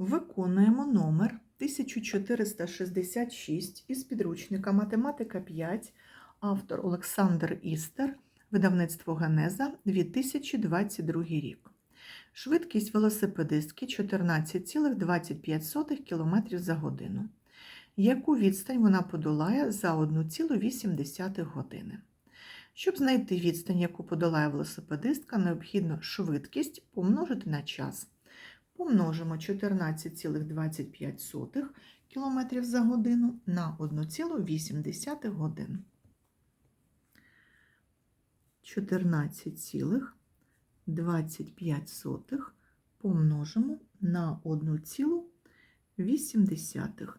Виконуємо номер 1466 із підручника Математика 5, автор Олександр Істер, видавництво Генеза 2022 рік. Швидкість велосипедистки 14,25 км за годину. Яку відстань вона подолає за 1,8 години? Щоб знайти відстань, яку подолає велосипедистка, необхідно швидкість помножити на час. Помножимо 14,25 км за годину на 1,8 годин. 14,25 помножимо на 1,8.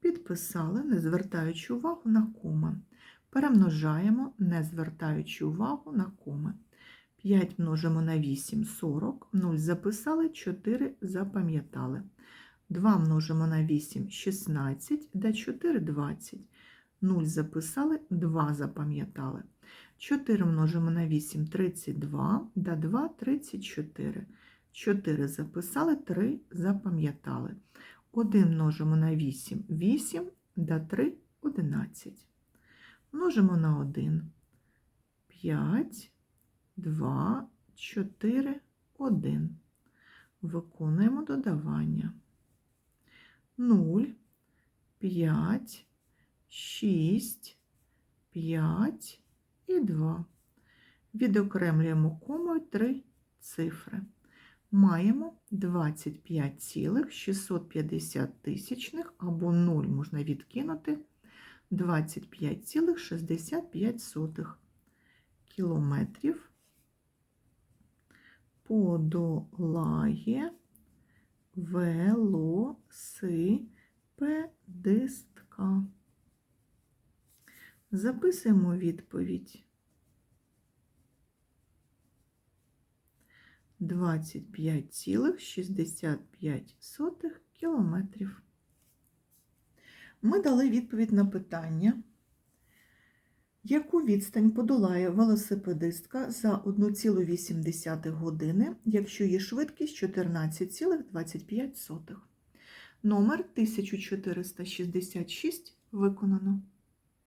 Підписали, не звертаючи увагу на коми. Перемножаємо, не звертаючи увагу на коми. 5 множимо на 8 40, 0 записали, 4 запам'ятали. 2 множимо на 8 16, да 4 20. 0 записали, 2 запам'ятали. 4 множимо на 8 32, да 2 34. 4 записали, 3 запам'ятали. 1 множимо на 8 8, да 3 11. Множимо на 1 5 2, 4, 1. Виконуємо додавання. 0, 5, 6, 5 і 2. Відокремлюємо комою 3 цифри. Маємо 25,650 тисячних або 0 можна відкинути 25,65 кілометрів подолає велосипедистка. Записуємо відповідь. 25,65 кілометрів. Ми дали відповідь на питання. Яку відстань подолає велосипедистка за 1,8 години, якщо її швидкість 14,25? Номер 1466 виконано.